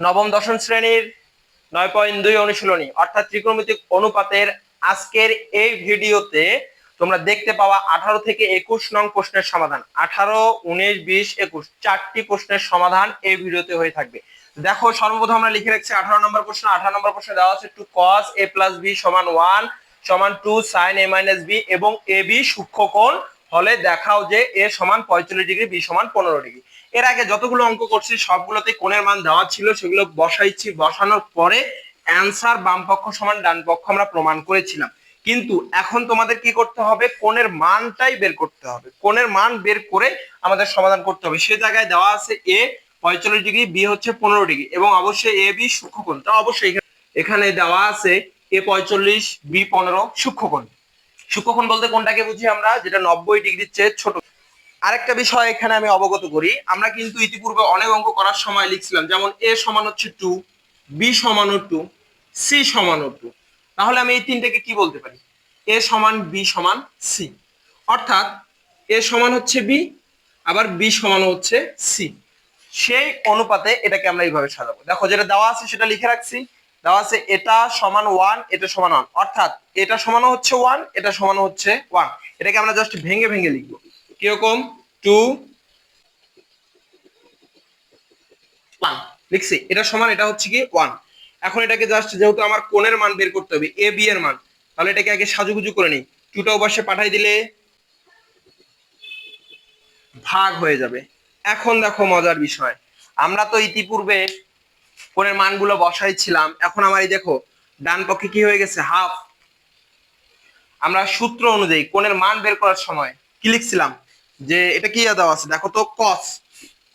নবম, দশম শ্রেণির নয় পয়েন্ট দুই অনুশীলনী, অর্থাৎ ত্রিকোণমিতিক অনুপাতের আজকের এই ভিডিওতে তোমরা দেখতে পাওয়া আঠারো থেকে একুশ নং প্রশ্নের সমাধান। আঠারো, উনিশ, বিশ, একুশ, চারটি প্রশ্নের সমাধান এই ভিডিওতে হয়ে থাকবে। দেখো, সর্বপ্রথম আমরা লিখে রাখছি আঠারো নম্বর প্রশ্ন। আঠারো নম্বর প্রশ্নে দেওয়া আছে two cos A plus B সমান ওয়ান সমান two sine A minus B এবং এ বি সূক্ষ্মকোণ হলে দেখাও যে এ সমান পঁয়তাল্লিশ ডিগ্রি বি সমান পনেরো ডিগ্রি। এর আগে যতগুলো অঙ্ক করছি সবগুলোতে কোণের মান দেওয়া ছিল, সেগুলো বসাইছি। বসানোর পরে অ্যান্সার বাম পক্ষ সমান ডান পক্ষ আমরা প্রমাণ করেছিলাম। কিন্তু এখন তোমাদের কি করতে হবে? কোণের মানটাই বের করতে হবে। কোণের মান বের করে আমাদের সমাধান করতে হবে। সে জায়গায় দেওয়া আছে এ পঁয়তাল্লিশ ডিগ্রি বি হচ্ছে পনেরো ডিগ্রি এবং অবশ্যই এ বি সূক্ষ্মকোণ। তা অবশ্যই এখানে- দেওয়া আছে এ পঁয়তাল্লিশ বি পনেরো সূক্ষ্মকোণ। সূক্ষ্মকোণ বলতে কোনটাকে বুঝি আমরা? যেটা নব্বই ডিগ্রির চেয়ে ছোট। আরেকটা বিষয় এখানে আমি অবগত করি। আমরা কিন্তু ইতিপূর্বে অনেক অঙ্ক করার সময় লিখছিলাম, যেমন এ সমান হচ্ছে টু বি সমান টু সি সমান টু তাহলে আমি এই তিনটাকে কি বলতে পারি? এ সমান, বি সমান, সি। অর্থাৎ এ সমান হচ্ছে বি, আবার বি সমান হচ্ছে সি। সেই অনুপাতে এটাকে আমরা এইভাবে সাজাবো। দেখো, যেটা দেওয়া আছে সেটা লিখে রাখছি। দেওয়া আছে এটা সমান ওয়ান এটা সমান ওয়ান অর্থাৎ এটা সমান হচ্ছে ওয়ান এটা সমান হচ্ছে ওয়ান এটাকে আমরা জাস্ট ভেঙে ভেঙে লিখব। কীরকম? Two, one. লিখছি, এটা সমান, এটা হচ্ছে কি, ওয়ান। এখন এটাকে জাস্ট যেহেতু আমার কোণের মান বের করতে হবে, এ, বি এর মান, তাহলে এটাকে আগে সাজুগুজু করে নিই। টুটা অবশ্যই পাঠাই দিলে ভাগ হয়ে যাবে। এখন দেখো মজার বিষয়। আমরা তো ইতিপূর্বে কোণের মানগুলো বসাইছিলাম, এখন আমার এই দেখো, ডান পক্ষে কি হয়ে গেছে? হাফ। আমরা সূত্র অনুযায়ী কোণের মান বের করার সময় কি লিখছিলাম? যে এটা কি দেওয়া আছে? দেখো তো কস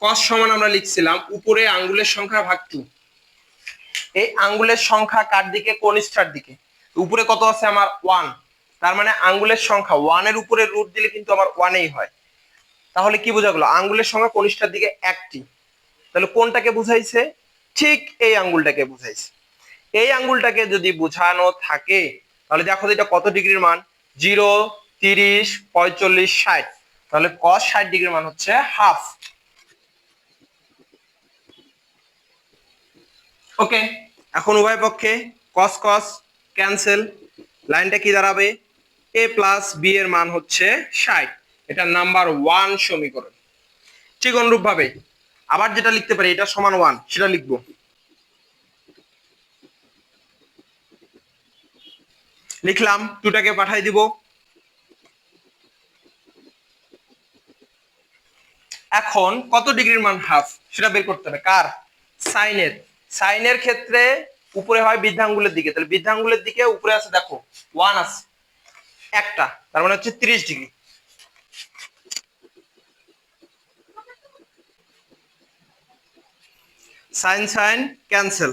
কস সমান আমরা লিখছিলাম, উপরে আঙ্গুলের সংখ্যা ভাগ টু এই আঙ্গুলের সংখ্যা কার দিকে? কনিষ্ঠার দিকে। উপরে কত আছে? আমার ওয়ান তার মানে আঙ্গুলের সংখ্যা ওয়ানের উপরে রুট দিলে কিন্তু আমার ওয়ানেই হয়। তাহলে কি বোঝা গেলো? আঙ্গুলের সংখ্যা কনিষ্ঠার দিকে একটি। তাহলে কোনটাকে বুঝাইছে? ঠিক এই আঙ্গুলটাকে বুঝাইছে। এই আঙ্গুলটাকে যদি বোঝানো থাকে, তাহলে দেখো এটা কত ডিগ্রির মান? জিরো তিরিশ, পঁয়তাল্লিশ, ষাট। তাহলে কস ষাট ডিগ্রির মান হচ্ছে হাফ ওকে এখন উভয় পক্ষে কস কস ক্যান্সেল লাইনটা কি দাঁড়াবে? এ প্লাস বি এর মান হচ্ছে ষাট। এটা নাম্বার ওয়ান সমীকরণ। ঠিক অনুরূপ ভাবে আবার যেটা লিখতে পারি, এটা সমান ওয়ান সেটা লিখব। লিখলাম টুটাকে পাঠাই দিব। এখন কত ডিগ্রির মান হাফ? সেটা বের করতে হবে। কার? সাইনের। সাইনের ক্ষেত্রে উপরে হয় বৃদ্ধাঙ্গুলের দিকে। তাহলে বৃদ্ধাঙ্গুলের দিকে উপরে আছে, দেখো ওয়ান আছে। একটা। তার মানে হচ্ছে তিরিশ ডিগ্রি। Sign sign, cancel.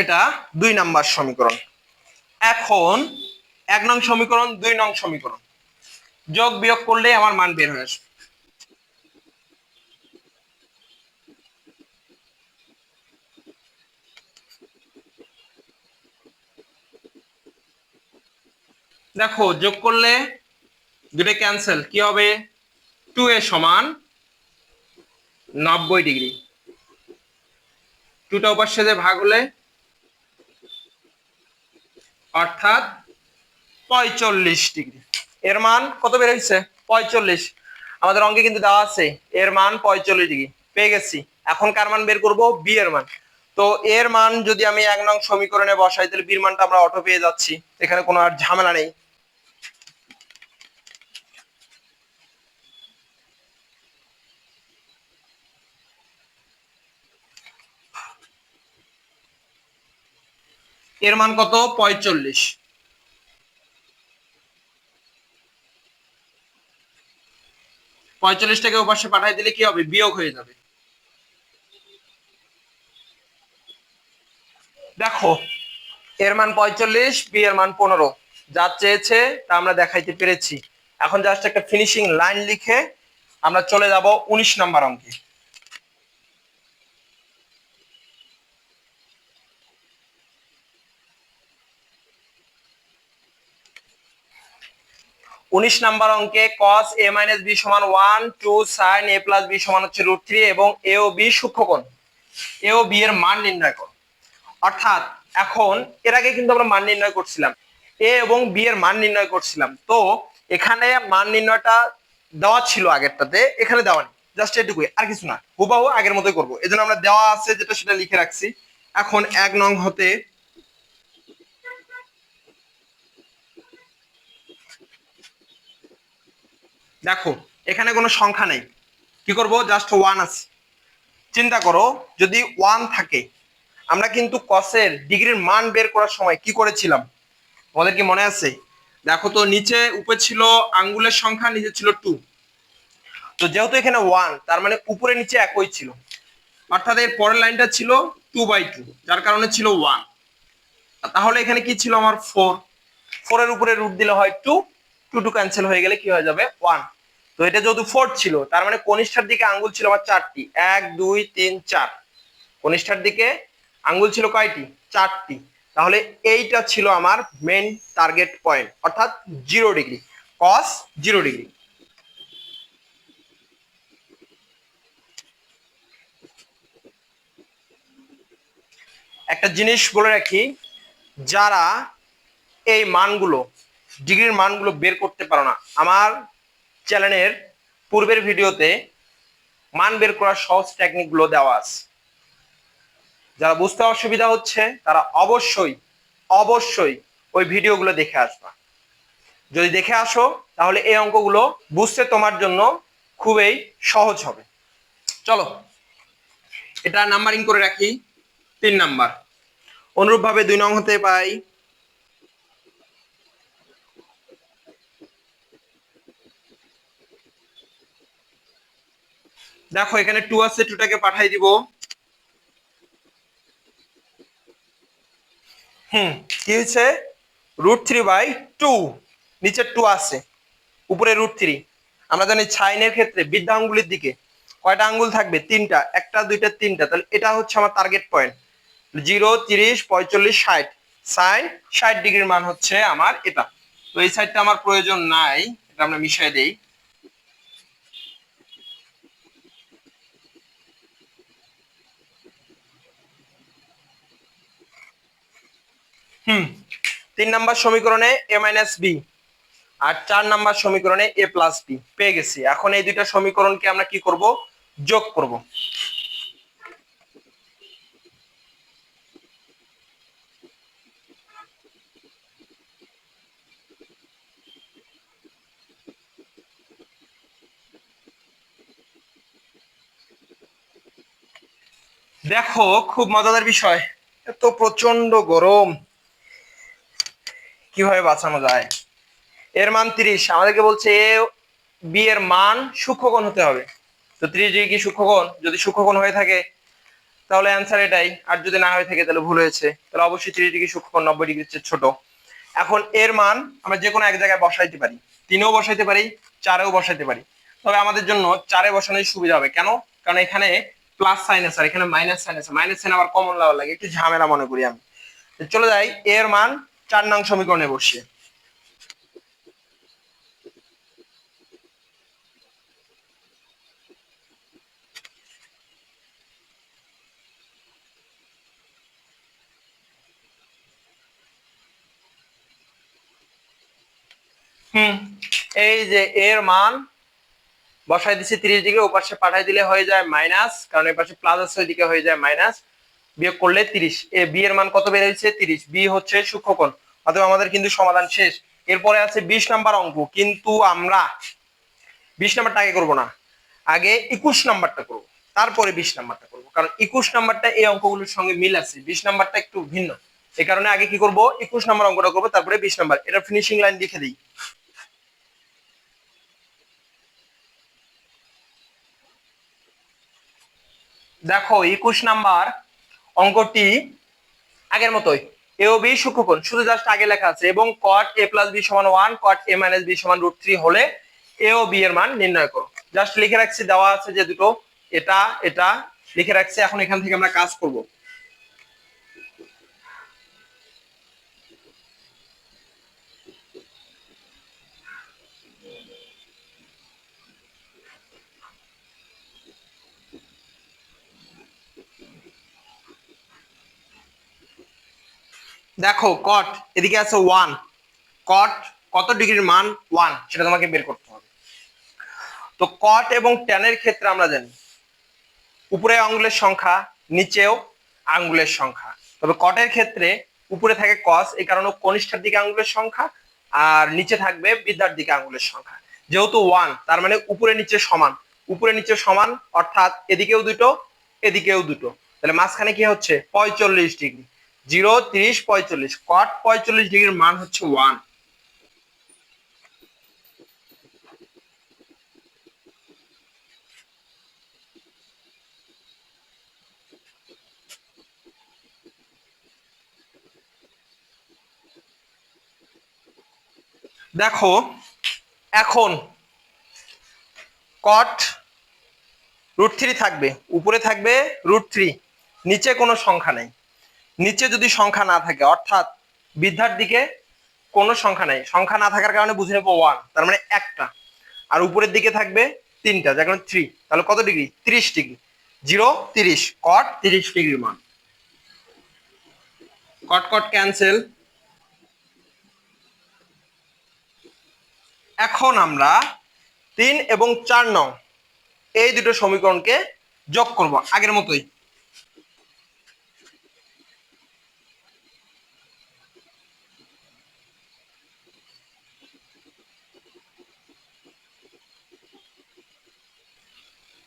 এটা দুই নাম্বার সমীকরণ। এখন এক নং সমীকরণ, দুই নং সমীকরণ। যোগ বিয়োগ করলে আমার মান বের হয়ে আসবে। দেখো, যোগ করলে দুটো ক্যান্সেল কি হবে? টু এ সমান নব্বই ডিগ্রি। টুটা উপার সাথে ভাগ হলে অর্থাৎ পঁয়তাল্লিশ ডিগ্রি। এর মান কত বের হয়েছে? পঁয়তাল্লিশ। আমাদের অঙ্কে কিন্তু দেওয়া আছে, এর মান পঁয়তাল্লিশ ডিগ্রি। পেয়ে গেছি। এখন কার মান বের করব? বি এর মান। তো এর মান যদি আমি এক নং সমীকরণে বসাই, তাহলে বির মানটা আমরা অটো পেয়ে যাচ্ছি। এখানে কোনো আর ঝামেলা নেই। এর মান কত? পঁয়তাল্লিশ টাকা ওপাশে পাঠাই দিলে কি হবে? বিয়োগ হয়ে যাবে। দেখো, এর মান পঁয়তাল্লিশ বি এর মান পনেরো। যা চেয়েছে, তা আমরা দেখাইতে পেরেছি। এখন জাস্ট একটা ফিনিশিং লাইন লিখে আমরা চলে যাব উনিশ নাম্বার অঙ্কে। উনিশ নাম্বার অঙ্কে cos a মাইনাস বি সমান one two sine A plus B সমান হচ্ছে রুট থ্রি এবং এ ও বি সূক্ষ্মকোণ এ ও বি এর মান নির্ণয় করো। অর্থাৎ এখন এর আগে কিন্তু আমরা মান নির্ণয় করছিলাম। এ এবং বি এর মান নির্ণয় করছিলাম। তো এখানে মান নির্ণয়টা দেওয়া ছিল আগেরটাতে, এখানে দেওয়া নেই। জাস্ট এটুকুই, আর কিছু না। হুবাহু আগের মতোই করব। এই জন্য আমরা দেওয়া আছে যেটা সেটা লিখে রাখছি। এখন এক নং হতে দেখো, এখানে কোনো সংখ্যা নেই। কি করব? জাস্ট ওয়ান আছে। চিন্তা করো, যদি ওয়ান থাকে, আমরা কিন্তু কসের ডিগ্রির মান বের করার সময় কি করেছিলাম? তোমাদের কি মনে আছে? দেখো তো, নিচে উপরে ছিল আঙ্গুলের সংখ্যা, নিচে ছিল টু তো যেহেতু এখানে ওয়ান তার মানে উপরে নিচে একই ছিল। অর্থাৎ এর পরের লাইনটা ছিল টু বাই টু যার কারণে ছিল ওয়ান তাহলে এখানে কি ছিল আমার ফোর ফোরের উপরে রুট দিলে হয় টু টু টু ক্যান্সেল হয়ে গেলে কি হয়ে যাবে? ওয়ান তো এটা যেহেতু ফোর ছিল, তার মানে কনিষ্ঠার দিকে আঙ্গুল ছিল আমার চারটি। এক, দুই, তিন, চার। কনিষ্ঠার দিকে আঙ্গুল ছিল কয়টি? চারটি। তাহলে এইটা ছিল আমার মেন টার্গেট পয়েন্ট অর্থাৎ zero degree cos zero degree একটা জিনিস বলে রাখি, যারা এই মানগুলো ডিগ্রির মানগুলো বের করতে পারো না। আমার চ্যানেলের পূর্বের ভিডিওতে মান বের করার সহজ টেকনিকগুলো দেওয়া আছে। যারা বুঝতে অসুবিধা হচ্ছে, তারা অবশ্যই অবশ্যই ওই ভিডিওগুলো দেখে আসবা। যদি দেখে আসো, তাহলে এই অঙ্কগুলো বুঝতে তোমার জন্য খুবই সহজ হবে। চলো, এটা নাম্বারিং করে রাখি, তিন নাম্বার অনুরূপভাবে দুই নং হতে পাই দেখো, এখানে টু আছে টুটাকে পাঠাই দিব। হুম, কি হয়েছে? রুট থ্রি বাই টু নিচে টু আছে, উপরে রুট থ্রি আমরা জানি সাইনের ক্ষেত্রে বৃদ্ধা আঙ্গুলের দিকে কয়টা আঙ্গুল থাকবে? তিনটা, একটা, দুইটা, তিনটা। তাহলে এটা হচ্ছে আমার টার্গেট পয়েন্ট জিরো তিরিশ, পঁয়তাল্লিশ, ষাট। সাইন, ষাট ডিগ্রির মান হচ্ছে আমার এটা। তো এই সাইডটা আমার প্রয়োজন নাই, এটা আমরা মিশিয়ে দেই। তিন নাম্বার সমীকরণে এ মাইনাস বি আর চার নাম্বার সমীকরণে এ প্লাস বি পেয়ে গেছি। এখন এই দুইটা সমীকরণকে আমরা কি করব? যোগ করব। দেখো, খুব মজাদার বিষয়। এত প্রচণ্ড গরম। কীভাবে বাঁচানো যায়? এর মান তিরিশ। আমাদেরকে বলছে এ, বি এর মান সূক্ষ্মকোণ হতে হবে। তো ত্রিশ ডিগ্রি কি সূক্ষ্মকোণ? যদি সূক্ষ্মকোণ হয়ে থাকে, তাহলে অ্যান্সার এটাই। আর যদি না হয়ে থাকে, তাহলে ভুল হয়েছে। তাহলে অবশ্যই ত্রিশ ডিগ্রি সূক্ষ্মকোণ, নব্বই ডিগ্রির চেয়ে ছোট। এখন এর মান আমরা যে কোনো এক জায়গায় বসাইতে পারি। তিনেও বসাইতে পারি, চারেও বসাইতে পারি। তবে আমাদের জন্য চারে বসানোই সুবিধা হবে। কেন? কারণ এখানে প্লাস সাইন আছে আর এখানে মাইনাস সাইন আছে। মাইনাস সাইন আবার কমন লাগা লাগে। একটু ঝামেলা মনে করি আমি। চলে যাই। এর মান চার নং সমীকরণে বসিয়ে। হুম, এই যে এর মান বসাই দিচ্ছি তিরিশ ডিগ্রি ও পাশে পাঠাই দিলে হয়ে যায় মাইনাস, কারণ এই পাশে প্লাস আছে, ওইদিকে হয়ে যায় মাইনাস। বিয়োগ করলে তিরিশ। এ বি এর মান কত বেড়েছে তিরিশ। বি হচ্ছে সূক্ষ্মকোণ। অথবা আমাদের কিন্তু সমাধান শেষ। এরপরে আছে বিশ নাম্বার অঙ্ক। কিন্তু আমরা বিশ নাম্বারটা আগে করব না। আগে একুশ নাম্বারটা করব। তারপরে বিশ নাম্বারটা করব। কারণ একুশ নাম্বারটা এই অঙ্কগুলোর সঙ্গে মিল আছে। বিশ নাম্বারটা একটু ভিন্ন। এই কারণে আগে কি করব? একুশ নাম্বার অঙ্কটা করব, তারপরে বিশ নাম্বার। এটা ফিনিশিং লাইন লিখে দিই। দেখো, একুশ নাম্বার অঙ্কটি আগের মতোই। এ ও বি সূক্ষ্মকোণ, শুধু জাস্ট আগে লেখা আছে। এবং কট এ প্লাস বি সমান one cot A minus B সমান রুট থ্রি হলে এ ও বি এর মান নির্ণয় করো। জাস্ট লিখে রাখছি, দেওয়া আছে যে দুটো, এটা এটা, লিখে রাখছি, এখন এখান থেকে আমরা কাজ করব। দেখো কট এদিকে আছে ওয়ান কট কত ডিগ্রির মান? ওয়ান সেটা তোমাকে বের করতে হবে। তো কট এবং ট্যানের ক্ষেত্রে আমরা জানি, উপরে আঙ্গুলের সংখ্যা, নিচেও আঙ্গুলের সংখ্যা। তবে কটের ক্ষেত্রে উপরে থাকে কস এই কারণে কনিষ্ঠার দিকে আঙ্গুলের সংখ্যা, আর নিচে থাকবে বিদ্যার দিকে আঙ্গুলের সংখ্যা। যেহেতু ওয়ান তার মানে উপরে নিচে সমান। উপরে নিচে সমান, অর্থাৎ এদিকেও দুটো এদিকেও দুটো। তাহলে মাঝখানে কি হচ্ছে? পঁয়তাল্লিশ ডিগ্রি। জিরো, তিরিশ, পঁয়তাল্লিশ। কট পঁয়তাল্লিশ ডিগ্রির মান হচ্ছে ওয়ান দেখো, এখন কট রুট থ্রি থাকবে, উপরে থাকবে রুট থ্রি নিচে কোনো সংখ্যা নেই। নিচে যদি সংখ্যা না থাকে, অর্থাৎ বৃদ্ধার দিকে কোনো সংখ্যা নেই, সংখ্যা না থাকার কারণে বুঝে নেব ওয়ান তার মানে একটা। আর উপরের দিকে থাকবে তিনটা, যার কারণে থ্রি তাহলে কত ডিগ্রি তিরিশ ডিগ্রি জিরো তিরিশ কট তিরিশ ডিগ্রির মান। কট কট ক্যান্সেল এখন আমরা তিন এবং চার নং, এই দুটো সমীকরণকে যোগ করব আগের মতোই।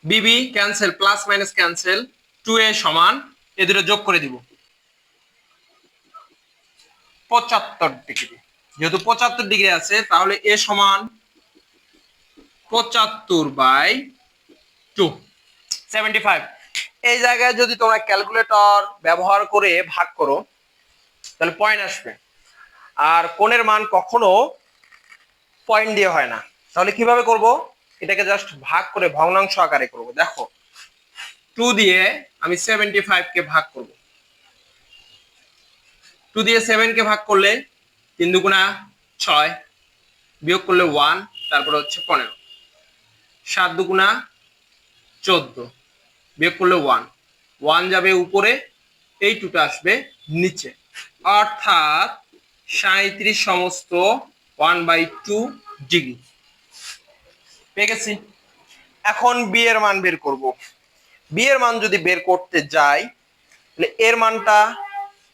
বিবি cancel plus minus cancel two A সমান, এ দুটো যোগ করে দিব। পঁচাত্তর ডিগ্রি যেহেতু পঁচাত্তর ডিগ্রি আছে, তাহলে এ সমান পঁচাত্তর বাই টু সেভেন্টি ফাইভ এই জায়গায় যদি তোমরা ক্যালকুলেটর ব্যবহার করে ভাগ করো, তাহলে পয়েন্ট আসবে। আর কোণের মান কখনো পয়েন্ট দিয়ে হয় না। তাহলে কীভাবে করব? এটাকে জাস্ট ভাগ করে ভগ্নাংশ আকারে করব। দেখো টু দিয়ে আমি সেভেন্টি ফাইভকে ভাগ করব। টু দিয়ে সেভেনকে ভাগ করলে তিন দুগুণা ছয় বিয়োগ করলে ওয়ান তারপরে হচ্ছে পনেরো। সাত দুগুণা চোদ্দ বিয়োগ করলে ওয়ান ওয়ান যাবে উপরে, এই টুটা আসবে নিচে। অর্থাৎ সাঁত্রিশ সমস্ত ওয়ান বাই টু ডিগ্রি। পেয়ে গেছি। এখন বি এর মান বের করব। বি এর মান যদি বের করতে যাই, তাহলে এর মানটা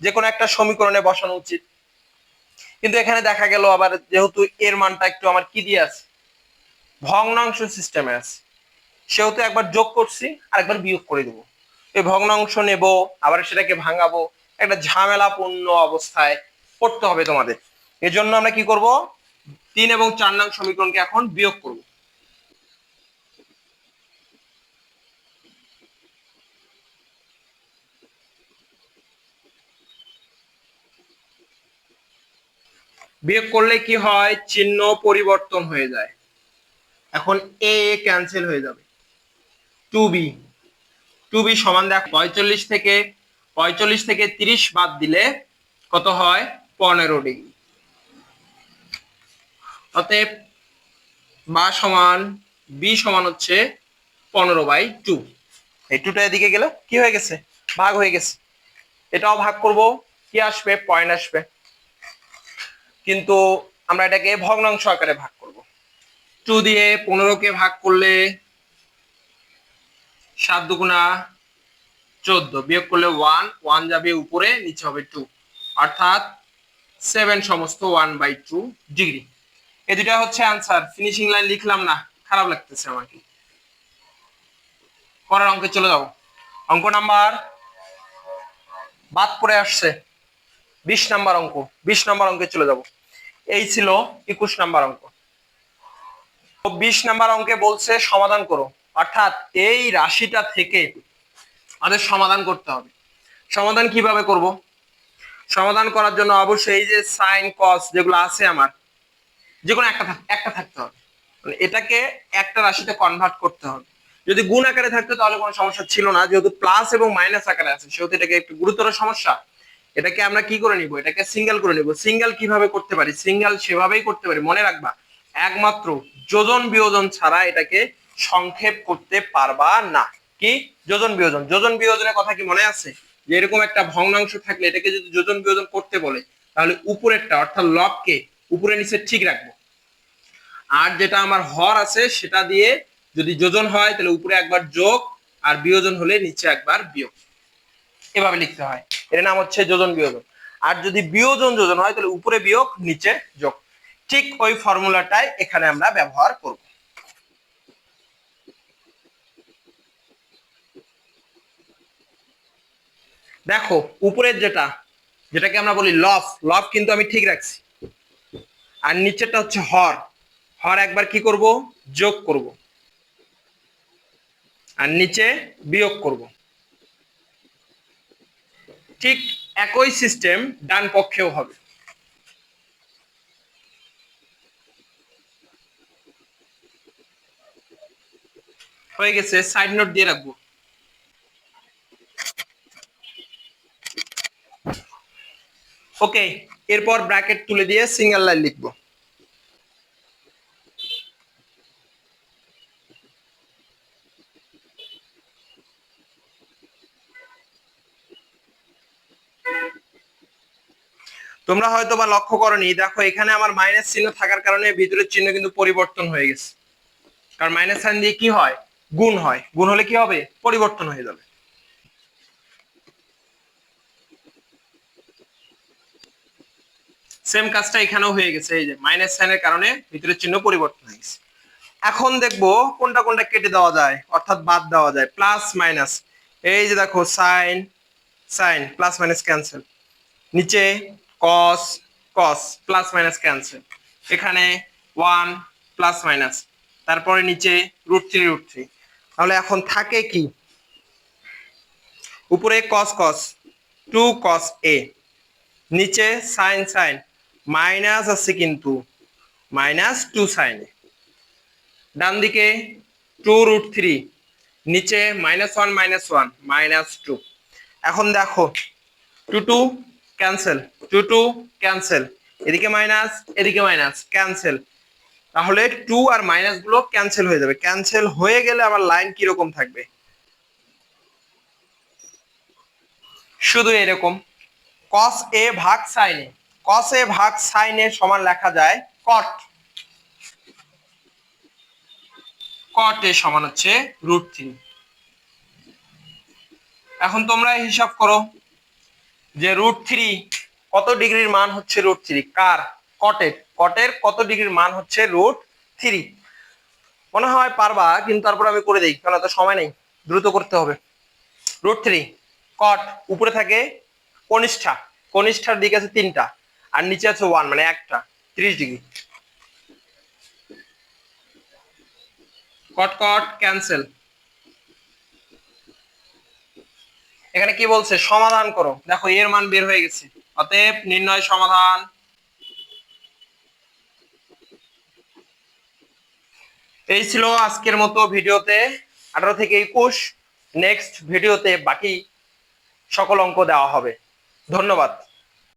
যে কোনো একটা সমীকরণে বসানো উচিত। কিন্তু এখানে দেখা গেল আবার যেহেতু এর মানটা একটু আমার কি দিয়ে আছে? ভগ্নাংশ সিস্টেমে আছে। সেহেতু একবার যোগ করছি আর একবার বিয়োগ করে দেবো। এই ভগ্নাংশ নেব, আবার সেটাকে ভাঙাবো। একটা ঝামেলাপূর্ণ অবস্থায় পড়তে হবে তোমাদের। এজন্য আমরা কি করব? তিন এবং চার নং সমীকরণকে এখন বিয়োগ করব। বিয়োগ করলে কি হয়? চিহ্ন পরিবর্তন হয়ে যায়। এখন এ ক্যান্সেল হয়ে যাবে। টু বি টু বি সমান দেখ, পঁয়তাল্লিশ থেকে পঁয়তাল্লিশ থেকে তিরিশ বাদ দিলে কত হয়? পনেরো ডিগ্রি। অতএব বা সমান বি সমান হচ্ছে পনেরো বাই টু এই টুটা এদিকে গেল, কি হয়ে গেছে? ভাগ হয়ে গেছে। এটাও ভাগ করব, কি আসবে? পয়েন্ট আসবে। কিন্তু আমরা এটাকে ভগ্নাংশ আকারে ভাগ করব। টু দিয়ে পনেরোকে ভাগ করলে সাত দুগুণা চোদ্দ, বিয়োগ করলে ওয়ান ওয়ান যাবে উপরে, নিচে হবে টু। অর্থাৎ সেভেন সমস্ত ওয়ান বাই টু ডিগ্রি। এই দুটা হচ্ছে আনসার ফিনিশিং লাইন লিখলাম না, খারাপ লাগতেছে আমাকে। পরের অঙ্কে চলে যাব অঙ্ক নাম্বার বাদ পড়ে আসছে। বিশ নাম্বার অঙ্ক, বিশ নাম্বার অঙ্কে চলে যাব। এই ছিল একুশ নাম্বার অঙ্ক। বিশ নাম্বার অঙ্কে বলছে সমাধান করো। অর্থাৎ এই রাশিটা থেকে আমাদের সমাধান করতে হবে। সমাধান কীভাবে করব? সমাধান করার জন্য অবশ্যই এই যে সাইন কস যেগুলো আছে আমার যে কোনো একটা একটা থাকতে হবে। মানে এটাকে একটা রাশিতে কনভার্ট করতে হবে। যদি গুণ আকারে থাকতো তাহলে কোনো সমস্যা ছিল না। যেহেতু প্লাস এবং মাইনাস আকারে আছে, সেহেতু এটাকে একটু গুরুতর সমস্যা। এটাকে আমরা কি করে নিব? এটাকে সিঙ্গেল করে নিব। সিঙ্গেল কীভাবে করতে পারি? সিঙ্গেল সেভাবেই করতে পারি। মনে রাখবা, একমাত্র যোজন বিয়োজন ছাড়া এটাকে সংক্ষেপ করতে পারবা না। কি? যোজন বিয়োজন। যোজন বিয়োজনের কথা কি মনে আছে? যে এরকম একটা ভগ্নাংশ থাকলে এটাকে যদি যোজন বিয়োজন করতে বলে, তাহলে উপরেরটা, অর্থাৎ লবকে, উপরে নিচে ঠিক রাখব। আর যেটা আমার হর আছে, সেটা দিয়ে যদি যোজন হয়, তাহলে উপরে একবার যোগ, আর বিয়োজন হলে নিচে একবার বিয়োগ। এভাবে লিখতে হয়। এর নাম হচ্ছে যোজন বিয়োজন। আর যদি বিয়োজন যোজন হয়, তাহলে উপরে বিয়োগ, নিচে যোগ। ঠিক ওই ফর্মুলাটাই এখানে আমরা ব্যবহার করব। দেখো, উপরের যেটা, যেটাকে আমরা বলি লফ লফ কিন্তু আমি ঠিক রাখছি। আর নিচেরটা হচ্ছে হর। হর একবার কি করব? যোগ করব। আর নিচে বিয়োগ করব। ঠিক একই সিস্টেম ডান পক্ষেও হবে। হয়ে গেছে সাইড নোট দিয়ে রাখব। ওকে এরপর ব্র্যাকেট তুলে দিয়ে সিঙ্গেল লাইন লিখব। তোমরা হয়তো বা লক্ষ্য করনি, দেখো এখানে আমার মাইনাস চিহ্ন থাকার কারণে ভিতরের চিহ্ন কিন্তু পরিবর্তন হয়ে গেছে। কারণ মাইনাস সাইন দিয়ে কি হয়? গুণ হয়। গুণ হলে কি হবে? পরিবর্তন হয়ে যাবে। সেম কাজটা এখানেও হয়ে গেছে। এই যে মাইনাস সাইনের কারণে ভিতরের চিহ্ন পরিবর্তন হয়ে গেছে। এখন দেখব কোনটা কোনটা কেটে দেওয়া যায়, অর্থাৎ বাদ দেওয়া যায়। প্লাস মাইনাস এই যে দেখো sine sine plus minus cancel নিচে cos cos plus minus cancel এখানে ওয়ান প্লাস মাইনাস তারপরে নিচে রুট থ্রি রুট থ্রি তাহলে এখন থাকে কি? উপরে কস কস টু কস এ নিচে সাইন সাইন মাইনাস আছে কিন্তু মাইনাস টু সাইন ডান দিকে টু রুট থ্রি নিচে minus one minus one minus two এখন দেখো two two cancel. Two two cancel. এদিকে মাইনাস এদিকে মাইনাস, ক্যান্সেল। তাহলে টু আর মাইনাসগুলো ক্যান্সেল হয়ে যাবে। ক্যান্সেল হয়ে গেলে আমার লাইন কীরকম থাকবে? শুধু এরকম। কস এ ভাগ সাইনে কস এ ভাগ সাইনে সমান লেখা যায় কট কট এ সমান হচ্ছে রুট থ্রি এখন তোমরা হিসাব করো। যে রুট থ্রি কত ডিগ্রির মান হচ্ছে রুট থ্রি কার? কটের কটের কত ডিগ্রির মান হচ্ছে রুট থ্রি মনে হয় পারবা, কিন্তু তারপর আমি করে দিই, কারণ এত সময় নেই। দ্রুত করতে হবে। রুট থ্রি কট উপরে থাকে কনিষ্ঠা। কনিষ্ঠার দিকে আছে তিনটা, আর নিচে আছে ওয়ান মানে একটা, ত্রিশ ডিগ্রি। কট কট ক্যান্সেল এখানে কি বলছে? সমাধান করো। দেখো এর মান বের হয়ে গেছে। অতএব নির্ণয় সমাধান। এই ছিল আজকের মতো ভিডিওতে। আঠারো থেকে একুশ। নেক্সট ভিডিওতে বাকি সকল অঙ্ক দেওয়া হবে। ধন্যবাদ।